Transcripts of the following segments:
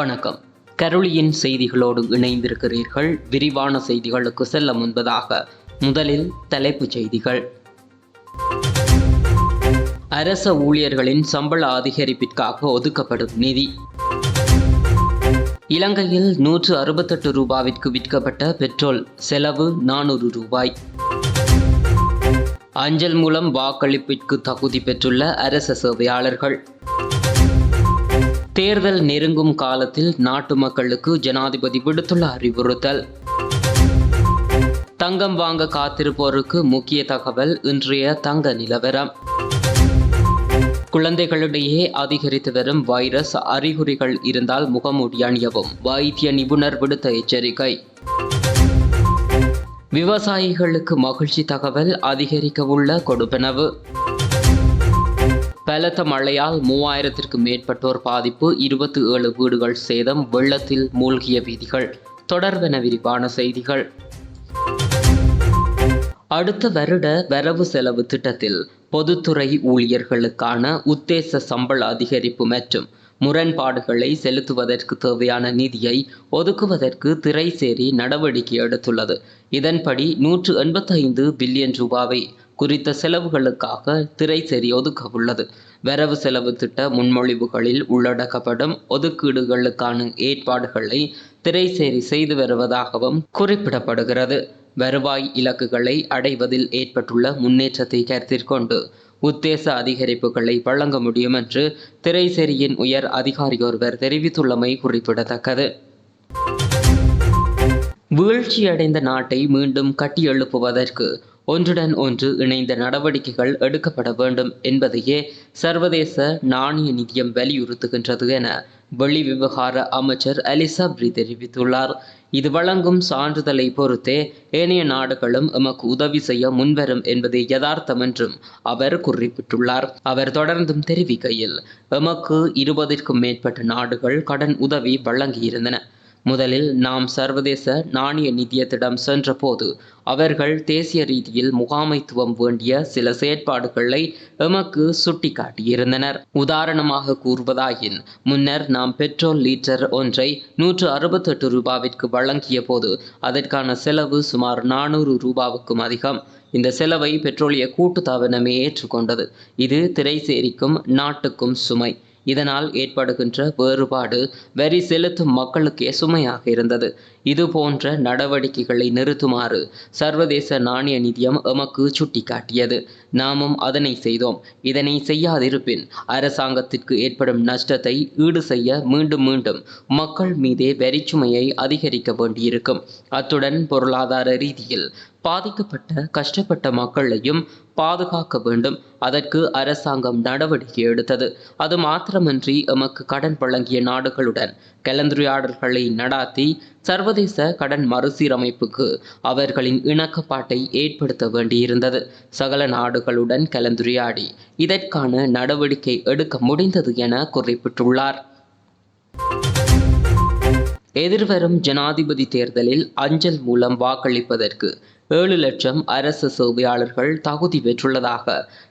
வணக்கம். கருளியின் செய்திகளோடு இணைந்திருக்கிறீர்கள். விரிவான செய்திகளுக்கு செல்ல முன்பதாக முதலில் தலைப்புச் செய்திகள். அரச ஊழியர்களின் சம்பள அதிகரிப்பிற்காக ஒதுக்கப்படும் நிதி. இலங்கையில் நூற்று அறுபத்தெட்டு ரூபாவிற்கு விற்கப்பட்ட பெட்ரோல் செலவு நானூறு ரூபாய். அஞ்சல் மூலம் வாக்களிப்பிற்கு தகுதி பெற்றுள்ள அரச சேவையாளர்கள். தேர்தல் நெருங்கும் காலத்தில் நாட்டு மக்களுக்கு ஜனாதிபதி விடுத்துள்ள அறிவுறுத்தல். தங்கம் வாங்க காத்திருப்போருக்கு முக்கிய தகவல் இன்றைய தங்க நிலவரம். குழந்தைகளிடையே அதிகரித்து வரும் வைரஸ் அறிகுறிகள் இருந்தால் முகமூடி அணியவும் வைத்திய நிபுணர் விடுத்த எச்சரிக்கை. விவசாயிகளுக்கு மகிழ்ச்சி தகவல் அதிகரிக்கவுள்ள கொடுப்பனவு. பலத்த மழையால் மூவாயிரத்திற்கு மேற்பட்டோர் பாதிப்பு இருபத்தி ஏழு வீடுகள் சேதம் வெள்ளத்தில் மூழ்கிய வீதிகள். தொடர்பென விரிவான செய்திகள். அடுத்த வருட வரவு செலவு திட்டத்தில் பொதுத்துறை ஊழியர்களுக்கான உத்தேச சம்பள அதிகரிப்பு மற்றும் முரண்பாடுகளை செலுத்துவதற்கு தேவையான நிதியை ஒதுக்குவதற்கு திரைசேரி நடவடிக்கை எடுத்துள்ளது. இதன்படி நூற்று எண்பத்தைந்து பில்லியன் ரூபாவை குறித்த செலவுகளுக்காக திரைசேரி ஒதுக்க உள்ளது வரவு செலவு திட்ட முன்மொழிவுகளில் உள்ளடக்கப்படும் ஒதுக்கீடுகளுக்கான ஏற்பாடுகளை திரைசேரி செய்து வருவதாகவும் குறிப்பிடப்படுகிறது. வருவாய் இலக்குகளை அடைவதில் ஏற்பட்டுள்ள முன்னேற்றத்தை கருத்தில் கொண்டு உத்தேச அதிகரிப்புகளை வழங்க முடியும் என்று திரைசேரியின் உயர் அதிகாரி ஒருவர் தெரிவித்துள்ளமை குறிப்பிடத்தக்கது. வீழ்ச்சியடைந்த நாட்டை மீண்டும் கட்டியெழுப்புவதற்கு ஒன்றுடன் ஒன்று இணைந்த நடவடிக்கைகள் எடுக்கப்பட வேண்டும் என்பதையே சர்வதேச நாணய நிதியம் வலியுறுத்துகின்றது என வெளி விவகார அமைச்சர் அலிசாப்ரி தெரிவித்துள்ளார். இது வழங்கும் சான்றிதழை பொறுத்தே ஏனைய நாடுகளும் எமக்கு உதவி செய்ய முன்வரும் என்பது யதார்த்தம் என்றும் அவர் குறிப்பிட்டுள்ளார். அவர் தொடர்ந்தும் தெரிவிக்கையில் எமக்கு இருபதிற்கும் மேற்பட்ட நாடுகள் கடன் உதவி வழங்கியிருந்தன. முதலில் நாம் சர்வதேச நாணய நிதியத்திடம் சென்றபோது அவர்கள் தேசிய ரீதியில் முகாமைத்துவம் வேண்டிய சில செயற்பாடுகளை எமக்கு சுட்டிக்காட்டியிருந்தனர். உதாரணமாக கூறுவதாயின் முன்னர் நாம் பெட்ரோல் லீட்டர் ஒன்றை நூற்று அறுபத்தெட்டு ரூபாவிற்கு வழங்கிய போது அதற்கான செலவு சுமார் நானூறு ரூபாவுக்கும் அதிகம். இந்த செலவை பெட்ரோலிய கூட்டு தாபனமே ஏற்றுக்கொண்டது. இது திரைசேரிக்கும் நாட்டுக்கும் சுமை. இதனால் ஏற்படுகின்ற வேறுபாடு வரி செலுத்தும் மக்களுக்கே சுமையாக இருந்தது. இது போன்ற நடவடிக்கைகளை நிறுத்துமாறு சர்வதேச நாணய நிதியம் எமக்கு சுட்டிக்காட்டியது. நாமும் அதனை செய்தோம். இதனை செய்யாதிருப்பின் அரசாங்கத்திற்கு ஏற்படும் நஷ்டத்தை ஈடு செய்ய மீண்டும் மீண்டும் மக்கள் மீதே வரிச்சுமையை அதிகரிக்க வேண்டியிருக்கும். அத்துடன் பொருளாதார ரீதியில் பாதிக்கப்பட்ட கஷ்டப்பட்ட மக்களையும் பாதுகாக்க வேண்டும். அதற்கு அரசாங்கம் நடவடிக்கை எடுத்தது. அது மாத்திரமன்றி எமக்கு கடன் வழங்கிய நாடுகளுடன் கலந்துரையாடல்களை நடாத்தி சர்வதேச கடன் மறுசீரமைப்புக்கு அவர்களின் இணக்கப்பாட்டை ஏற்படுத்த வேண்டியிருந்தது. சகல நாடுகளுடன் கலந்துரையாடி இதற்கான நடவடிக்கை எடுக்க முடிந்தது என குறிப்பிட்டுள்ளார். எதிர்வரும் ஜனாதிபதி தேர்தலில் அஞ்சல் மூலம் வாக்களிப்பதற்கு ஏழு லட்சம் அரசு சேவையாளர்கள் தகுதி பெற்றுள்ளதாக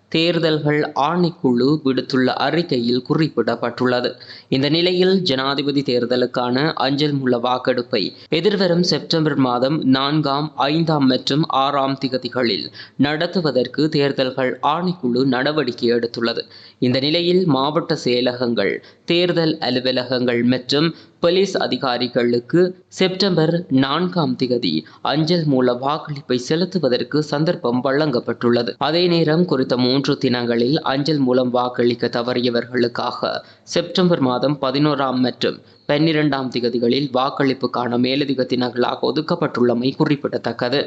தேர்தல்கள் ஆணைக்குழு விடுத்துள்ள அறிக்கையில் குறிப்பிடப்பட்டுள்ளது. இந்த நிலையில் ஜனாதிபதி தேர்தலுக்கான அஞ்சல் மூல வாக்கெடுப்பை எதிர்வரும் செப்டம்பர் மாதம் நான்காம் ஐந்தாம் மற்றும் ஆறாம் திகதிகளில் நடத்துவதற்கு தேர்தல்கள் ஆணைக்குழு நடவடிக்கை எடுத்துள்ளது. இந்த நிலையில் மாவட்ட செயலகங்கள் தேர்தல் அலுவலகங்கள் மற்றும் போலீஸ் அதிகாரிகளுக்கு செப்டம்பர் நான்காம் திகதி அஞ்சல் மூல வாக்களிப்பை செலுத்துவதற்கு சந்தர்ப்பம் வழங்கப்பட்டுள்ளது. அதே நேரம் குறித்த மூன்று தினங்களில் அஞ்சல் மூலம் வாக்களிக்க தவறியவர்களுக்காக செப்டம்பர் மாதம் பதினோராம் மற்றும் பன்னிரெண்டாம் திகதிகளில் வாக்களிப்புக்கான மேலதிக தினங்களாக ஒதுக்கப்பட்டுள்ளமை குறிப்பிடத்தக்கது.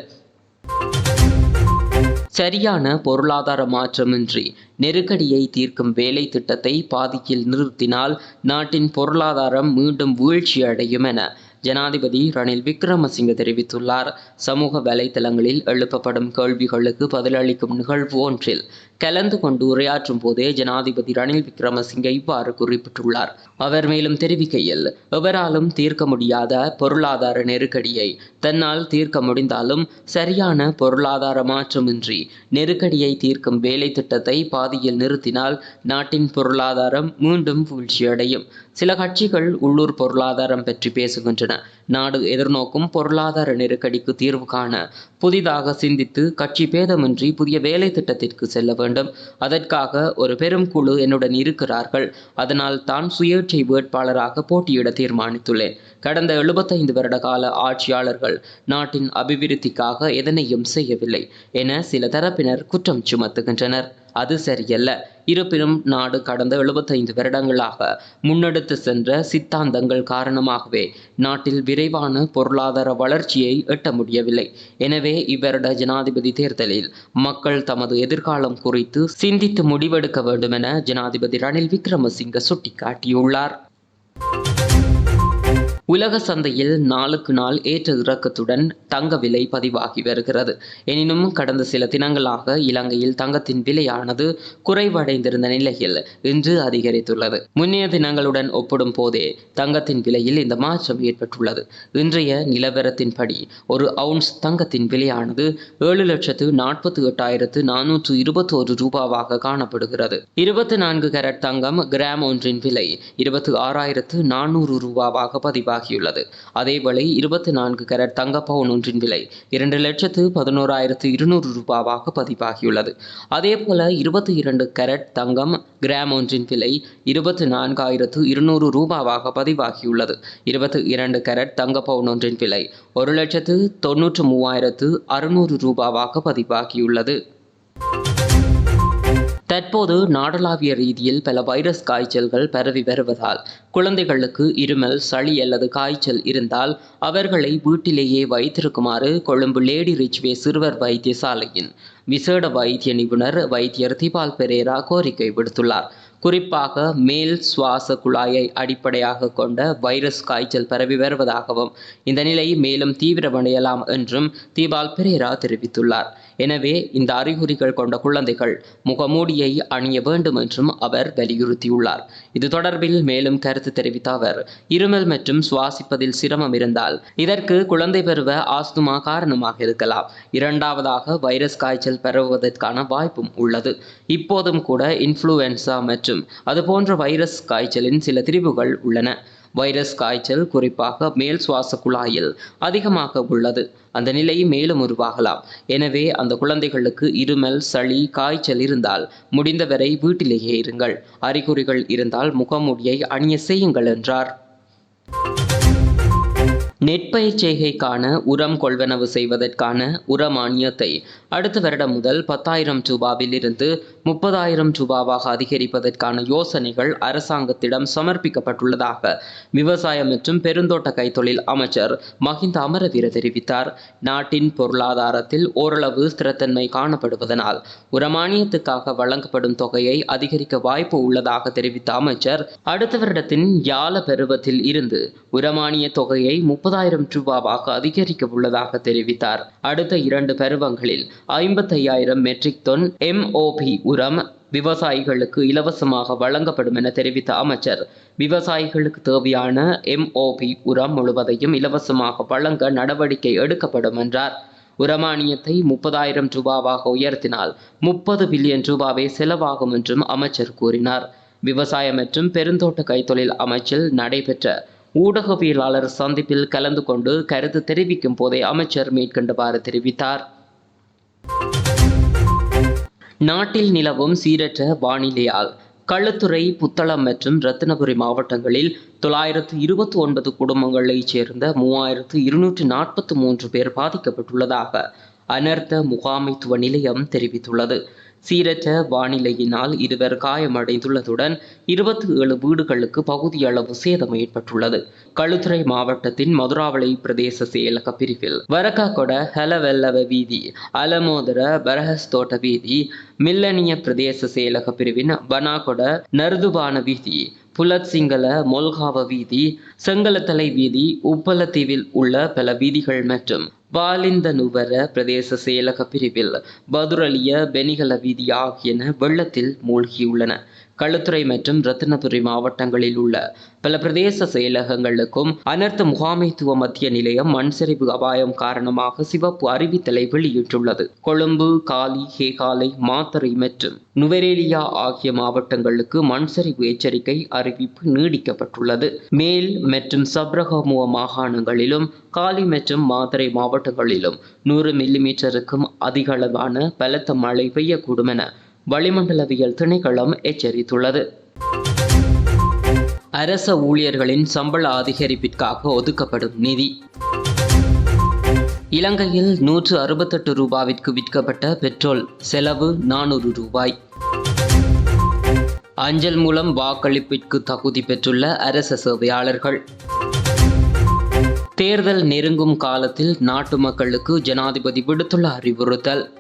சரியான பொருளாதார மாற்றமின்றி நெருக்கடியை தீர்க்கும் வேலை திட்டத்தை பாதியில் நிறுத்தினால் நாட்டின் பொருளாதாரம் மீண்டும் வீழ்ச்சி அடையும் என ஜனாதிபதி ரணில் விக்ரமசிங்க தெரிவித்துள்ளார். சமூக வலைதளங்களில் எழுப்பப்படும் கேள்விகளுக்கு பதிலளிக்கும் நிகழ்வு ஒன்றில் கலந்து கொண்டு உரையாற்றும் போதே ஜனாதிபதி ரணில் விக்ரமசிங்க இவ்வாறு குறிப்பிட்டுள்ளார். அவர் மேலும் தெரிவிக்கையில் எவராலும் தீர்க்க முடியாத பொருளாதார நெருக்கடியை தன்னால் தீர்க்க முடிந்தாலும் சரியான பொருளாதார மாற்றமின்றி நெருக்கடியை தீர்க்கும் வேலை திட்டத்தை பாதியில் நிறுத்தினால் நாட்டின் பொருளாதாரம் மீண்டும் வீழ்ச்சியடையும் சில கட்சிகள் உள்ளூர் பொருளாதாரம் பற்றி பேசுகின்றன. நாடு எதிர்நோக்கும் பொருளாதார நெருக்கடிக்கு தீர்வு காண புதிதாக சிந்தித்து கட்சி பேதமின்றி புதிய வேலை திட்டத்திற்கு செல்ல வேண்டும். அதற்காக ஒரு பெரும் குழு என்னுடன் இருக்கிறார்கள். அதனால் தான் சுயேட்சை வேட்பாளராக போட்டியிட தீர்மானித்துள்ளேன். கடந்த எழுபத்தைந்து வருட கால ஆட்சியாளர்கள் நாட்டின் அபிவிருத்திக்காக எதனையும் செய்யவில்லை என சில தரப்பினர் குற்றம் சுமத்துகின்றனர். அது சரியல்ல. இருப்பினும் நாடு கடந்த எழுபத்தைந்து வருடங்களாக முன்னெடுத்து சென்ற சித்தாந்தங்கள் காரணமாகவே நாட்டில் விரைவான பொருளாதார வளர்ச்சியை எட்ட முடியவில்லை. எனவே இவ்வருட ஜனாதிபதி தேர்தலில் மக்கள் தமது எதிர்காலம் குறித்து சிந்தித்து முடிவெடுக்க வேண்டும் என ஜனாதிபதி ரணில் விக்ரமசிங்க சுட்டிக்காட்டியுள்ளார். உலக சந்தையில் நாளுக்கு நாள் ஏற்ற இறக்கத்துடன் தங்க விலை பதிவாகி வருகிறது. எனினும் கடந்த சில தினங்களாக இலங்கையில் தங்கத்தின் விலையானது குறைவடைந்திருந்த நிலையில் இன்று அதிகரித்துள்ளது. முன்னைய தினங்களுடன் ஒப்பிடும் போதே தங்கத்தின் விலையில் இந்த மாற்றம் ஏற்பட்டுள்ளது. இன்றைய நிலவரத்தின்படி ஒரு அவுன்ஸ் தங்கத்தின் விலையானது ஏழு லட்சத்து நாற்பத்தி எட்டாயிரத்து நானூற்று இருபத்தோரு ரூபாவாக காணப்படுகிறது. இருபத்தி நான்கு கேரட் தங்கம் கிராம் ஒன்றின் விலை இருபத்தி ஆறாயிரத்து நானூறு ரூபாவாக பதிவாகியுள்ளது அதேவேளை இருபத்தி நான்கு கரட் தங்க பவுன் ஒன்றின் விலை இரண்டு லட்சத்து பதினோராயிரத்து இருநூறு ரூபாவாக பதிவாகியுள்ளது. அதேபோல இருபத்தி இரண்டு கரட் தங்கம் கிராம் ஒன்றின் விலை இருபத்தி நான்காயிரத்து இருநூறு ரூபாவாக பதிவாகியுள்ளது. இருபத்தி இரண்டு கரட் தங்க பவுன் ஒன்றின் விலை ஒரு லட்சத்து தொன்னூற்று மூவாயிரத்து அறுநூறு ரூபாவாக பதிவாகியுள்ளது. தற்போது நாடளாவிய ரீதியில் பல வைரஸ் காய்ச்சல்கள் பரவி வருவதால் குழந்தைகளுக்கு இருமல் சளி அல்லது காய்ச்சல் இருந்தால் அவர்களை வீட்டிலேயே வைத்திருக்குமாறு கொழும்பு லேடி ரிச்வே சிறுவர் வைத்தியசாலையின் விசேட வைத்திய நிபுணர் வைத்தியர் திபால் பெரேரா கோரிக்கை விடுத்துள்ளார். குறிப்பாக மேல் சுவாச குழாயை அடிப்படையாக கொண்ட வைரஸ் காய்ச்சல் பரவி வருவதாகவும் இந்த நிலை மேலும் தீவிரமடையலாம் என்றும் தீபால் பெரேரா தெரிவித்துள்ளார். எனவே இந்த அறிகுறிகள் கொண்ட குழந்தைகள் முகமூடியை அணிய வேண்டும் என்றும் அவர் வலியுறுத்தியுள்ளார். இது தொடர்பில் மேலும் கருத்து தெரிவித்த அவர் இருமல் மற்றும் சுவாசிப்பதில் சிரமம் இருந்தால் இதற்கு குழந்தை பருவ ஆஸ்துமா காரணமாக இருக்கலாம். இரண்டாவதாக வைரஸ் காய்ச்சல் பரவுவதற்கான வாய்ப்பும் உள்ளது. இப்போதும் கூட இன்ஃப்ளூயன்சா மற்றும் அதுபோன்ற வைரஸ் காய்ச்சலின் சில திரிவுகள் உள்ளன. வைரஸ் காய்ச்சல் குறிப்பாக மேல் சுவாச குழாயில் அதிகமாக உள்ளது. அந்த நிலை மேலும் உருவாகலாம். எனவே அந்த குழந்தைகளுக்கு இருமல் சளி காய்ச்சல் இருந்தால் முடிந்தவரை வீட்டிலேயே இருங்கள். அறிகுறிகள் இருந்தால் முகமூடியை அணிய செய்யுங்கள் என்றார். நெற்பயிர் செய்கைக்கான உரம் கொள்வனவு செய்வதற்கான உர மானியத்தை அடுத்த வருடம் முதல் பத்தாயிரம் ரூபாவில் இருந்து முப்பதாயிரம் ரூபாவாக அதிகரிப்பதற்கான யோசனைகள் அரசாங்கத்திடம் சமர்ப்பிக்கப்பட்டுள்ளதாக விவசாயம் மற்றும் பெருந்தோட்ட கைத்தொழில் அமைச்சர் மஹிந்த அமரவீர தெரிவித்தார். நாட்டின் பொருளாதாரத்தில் ஓரளவு ஸ்திரத்தன்மை காணப்படுவதனால் உரமானியத்துக்காக வழங்கப்படும் தொகையை அதிகரிக்க வாய்ப்பு உள்ளதாக தெரிவித்த அமைச்சர் அடுத்த வருடத்தின் யாழ பருவத்தில் இருந்து உரமானிய தொகையை முப்பது முப்பதாயிரம் ரூபாவாக அதிகரிக்க உள்ளதாக தெரிவித்தார். அடுத்த இரண்டு பருவங்களில் ஐம்பத்தையாயிரம் மெட்ரிக் தொன் எம்ஓபி உரம் விவசாயிகளுக்கு இலவசமாக வழங்கப்படும் என தெரிவித்த அமைச்சர். விவசாயிகளுக்கு தேவையான எம்ஓபி உரம் முழுவதையும் இலவசமாக வழங்க நடவடிக்கை எடுக்கப்படும் என்றார். உரமானியத்தை முப்பதாயிரம் ரூபாவாக உயர்த்தினால் முப்பது பில்லியன் ரூபாவே செலவாகும் என்றும் அமைச்சர் கூறினார். விவசாய மற்றும் பெருந்தோட்ட கைத்தொழில் அமைச்சில் நடைபெற்ற ஊடகவியலாளர் சந்திப்பில் கலந்து கொண்டு கருத்து தெரிவிக்கும் போதே அமைச்சர் மேற்கண்டவாறு தெரிவித்தார். நாட்டில் நிலவும் சீரற்ற வானிலையால் களுத்துறை புத்தளம் மற்றும் ரத்தினபுரி மாவட்டங்களில் தொள்ளாயிரத்து இருபத்தி ஒன்பது குடும்பங்களைச் சேர்ந்த மூவாயிரத்து இருநூற்றி நாற்பத்தி மூன்று பேர் பாதிக்கப்பட்டுள்ளதாக அனர்த்த முகாமைத்துவ நிலையம் தெரிவித்துள்ளது. சீரற்ற வானிலையினால் இருவர் காயமடைந்துள்ளதுடன் இருபத்தி ஏழு வீடுகளுக்கு பகுதியளவு சேதம் ஏற்பட்டுள்ளது. களுத்துறை மாவட்டத்தின் மதுராவளை பிரதேச செயலக பிரிவில் வரக்காக்கொட ஹலவெல்லவ வீதி அலமோதர பரஹஸ்தோட்ட வீதி மில்லனிய பிரதேச செயலக பிரிவின் வனாகொட நருதுபான வீதி புலத்சிங்கள மொல்காவ வீதி செங்கலத்தலை வீதி உப்பலத்தீவில் உள்ள பல வீதிகள் மற்றும் வாலிந்த நுவர பிரதேச செயலக பிரிவில் பதுரலிய பெனிகல வீதி ஆகியன வெள்ளத்தில் மூழ்கியுள்ளன. களுத்துறை மற்றும் ரத்தினபுரி மாவட்டங்களில் உள்ள பல பிரதேச செயலகங்களுக்கும் அனர்த்த முகாமைத்துவ மத்திய நிலையம் மண் சரிவு அபாயம் காரணமாக சிவப்பு அறிவித்தலை வெளியிட்டுள்ளது. கொழும்பு காலி ஹேகாலை மாத்தறை மற்றும் நுவரேலியா ஆகிய மாவட்டங்களுக்கு மண் சரிவு எச்சரிக்கை அறிவிப்பு நீடிக்கப்பட்டுள்ளது. மேல் மற்றும் சப்ரகமுவ மாகாணங்களிலும் காலி மற்றும் மாத்தறை மாவட்டங்களிலும் நூறு மில்லிமீட்டருக்கும் அதிகளவான பலத்த மழை பெய்யக்கூடும் என வளிமண்டலவியல் திணைக்களம் எச்சரித்துள்ளது. அரச ஊழியர்களின் சம்பள அதிகரிப்பிற்காக ஒதுக்கப்படும் நிதி. இலங்கையில் நூற்று அறுபத்தெட்டு ரூபாவிற்கு விற்கப்பட்ட பெட்ரோல் செலவு நானூறு ரூபாய். அஞ்சல் மூலம் வாக்களிப்பிற்கு தகுதி பெற்றுள்ள அரச சேவையாளர்கள். தேர்தல் நெருங்கும் காலத்தில் நாட்டு மக்களுக்கு ஜனாதிபதி விடுத்துள்ள அறிவுறுத்தல்.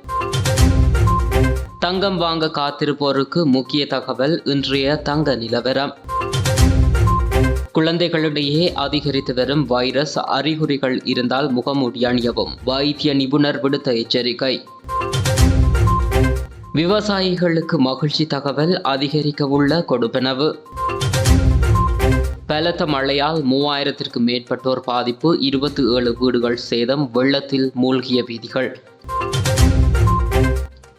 தங்கம் வாங்க காத்திருப்போருக்கு முக்கிய தகவல் இன்றைய தங்க நிலவரம். குழந்தைகளிடையே அதிகரித்து வரும் வைரஸ் அறிகுறிகள் இருந்தால் முகமூடி அணியவும் வைத்திய நிபுணர் விடுத்த எச்சரிக்கை. விவசாயிகளுக்கு மகிழ்ச்சி தகவல் அதிகரிக்க உள்ள கொடுப்பனவு. பலத்த மழையால் மூவாயிரத்திற்கு மேற்பட்டோர் பாதிப்பு இருபத்தி ஏழு வீடுகள் சேதம் வெள்ளத்தில் மூழ்கிய வீதிகள்.